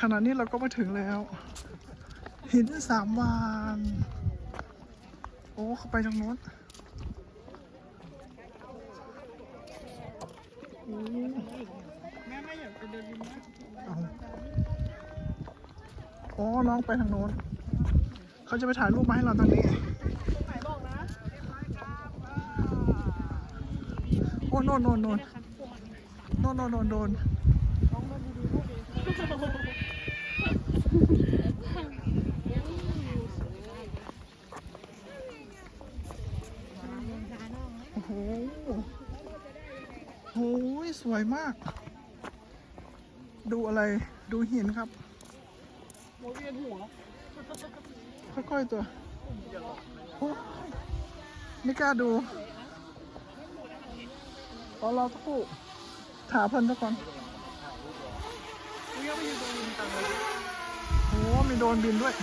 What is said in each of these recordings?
ขณะนี้เราก็มาถึงแล้ว หินสามวาน โอ้เข้าไปทางโน้นโอ้แม่ไม่อยากไปเดินริมน้ำเอาอ๋อน้องไปทางโน้น เขาจะไปถ่ายรูปมาให้เราตอนนี้ไหนบอกนะโอ้โนนโนนโน่นโน่นโน่นโน่น โอ้โหโอ้ยสวยมาก ดูอะไร ดูหินครับโมเวียนหัว ค่อยๆตัวโอ้ยไม่กล้าดูรอเราสักครู่ถาเพิ่นซะก่อน เวียนไปอยู่ตรงริมตังเลยโอ้มีโดรนบินด้วย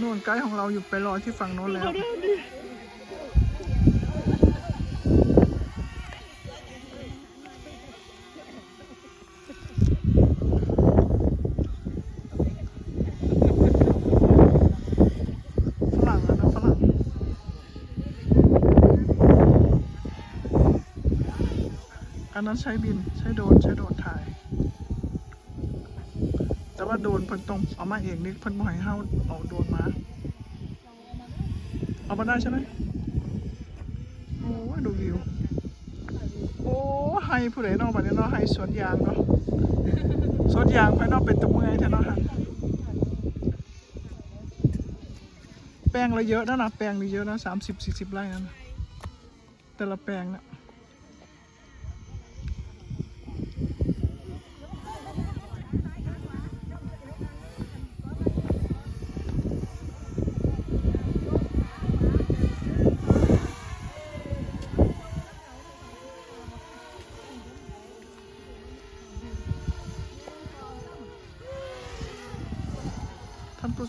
นู่นไกด์ของเราอยู่ไปรอที่ฝั่งโน้นแล้ว เดินดิ ฝรั่งอะนะฝรั่ง อั นั้นใช้บินใช้โดนใช้โดนถ่าย แต่ว่าโดนเพิ่นต้องเอามาเองนี่เพิ่นบ่ให้เฮาเอาโดนมา เอามาได้ใช่ไหมโอ้ยดูวิว โอ้ไฮผู้ใดนอกบัดนี้เนาะไฮสวนยางเนาะสวนยางภายนอกเป็นตะเมื่อยแท้เนาะฮะแปลงเราเยอะนะนะแปลงเราเยอะนะสามสิบสี่สิบไร่นั่นนะแต่ละแปลงนะ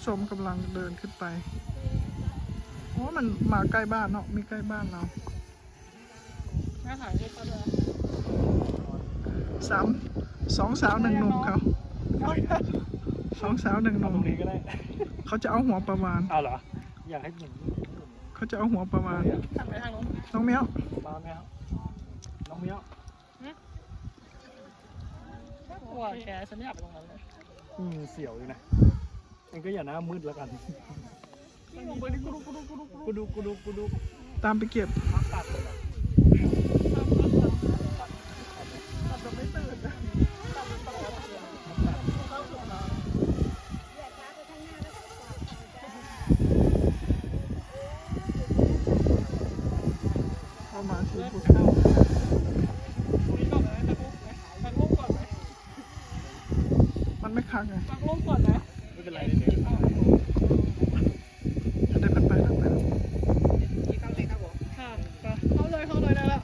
ชมกำลังเดินขึ้นไปโอ้มันมาใกล้บ้านเนาะมีใกล้บ้านเราแม่ถ่ายให้เขาด้วยสามสองสาวหนึ่งหนุ่มเขาสองสาวหนึ่งหเอานุ่ตมรงนี้ก็ได้ เขาจะเอาหัวประวานเอาเหรอ อยากให้หนุ่มเขาจะเอาหัวประวานทำไปทางนู้นน้องเมียวบ้าไหมครับน้องเมียวกลัวแกฉันไม่อยากไปตรงนั้นเลยอืมเสียวอยู่นะ มันก็อย่าหน้ามืดแล้วกันลงไปดิกุดุกุดุกุดุกุดุกูดูกูดูกูดูตามไปเก็บมักตัดเลยเหรอตัดจะไม่ตื่นเข้ามาที่ภูตรเขางนี้ก่อนไหมตักลูกตักลูกก่อนไหมมันไม่คักไงตักลูกก่อนไหมไม่ เป็นไรเดี๋ยจะได้เป็นไปได้ไหมค่ะเข้าเลยเข้าเลยได้แล้ว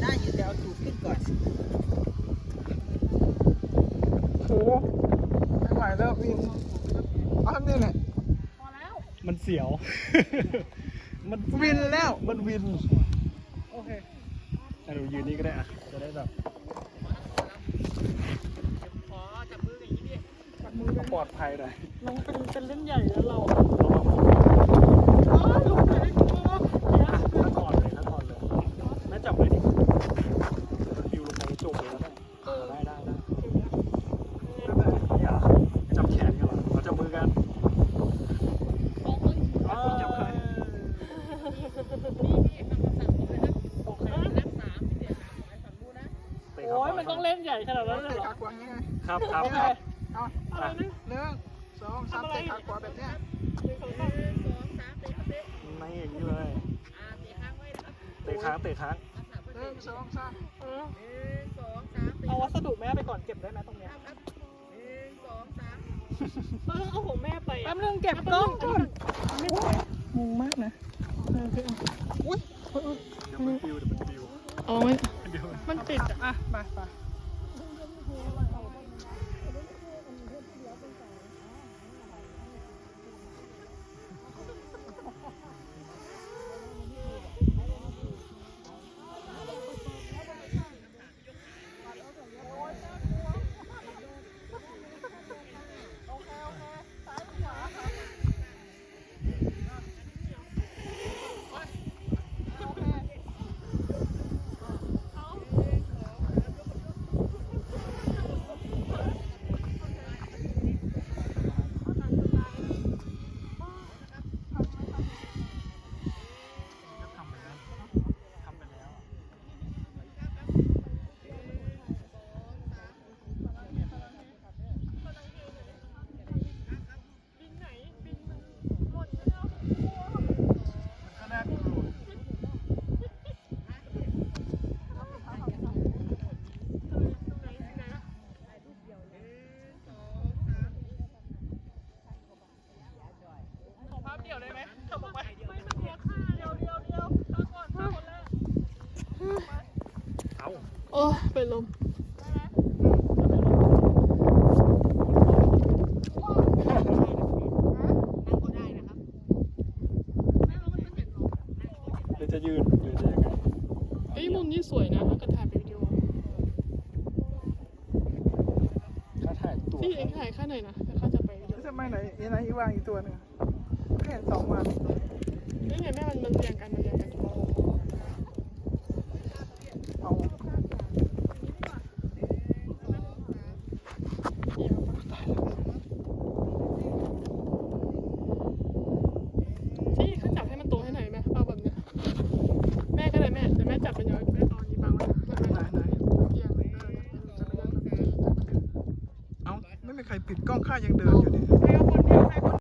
ได้อยู่เดี๋ยวเอาถูกขึ้นก่อนโหไม่ไหวแล้ววินเอาทำนี่แหละ มันเสียว มันวินแล้ว มันวิน โอเคอะหนูยืนนี่ก็ได้อะ จะได้แบบขอจับมืออย่างนี้ดิจับมือเลยปลอดภัยหน่อย ลงเป็นเป็นเล่นใหญ่แล้วเรา ระวัง อ๋อลงไปได้กลัวเดี๋ยว ถ้าถอดเลยถ้าถอดเลยแม่จับเลยดิมันฟิวลงไปจบเลยแล้วแม่ได้ได้ได้อย่าจับแขนกันเหรอเราจับมือกันอ่าจับใคร โอเคโอ้ยมั นต้องเล่นใหญ่ขนาดนั้นเลยเตะเหรอ ขากวางยังไงครับครับนี่คไงรับเอาอะไรนะ หนึ่งสองสามเตะขากวาแบบเนี้ยไม่อย่างนี้เลยเตะค้างเตะค้าง หนึ่งสองสามเออเอาวัสดุแม่ไปก่อนเก็บได้ไหมตรงเนี้ยเออเอาของแม่ไปแป๊บนึงเก็บกล้องก่อนไม่ไหวงงมากนะอุ้ยเดี๋ยวมันฟิวเดี๋ยวมันฟิวเอาไม่เดี๋ยวมันติดอะอะไปไป 中间那堆，那我帮你拿。我的那堆，我明天去聊最早。 เป็นลมหรือจะยืนหรือจะยังไงเอ้ยมุมนี้สวยนะถ้าเกิดถ่ายเป็นวิดีโอถ้าถ่ายตัวที่เองถ่ายแค่ไหนนะแล้วเขาจะไปวิดีโอจะไม่ไหนอีไหนอีกวางอีกตัวหนึงแค่สองวันนี่ไงแม่มันมันเรียง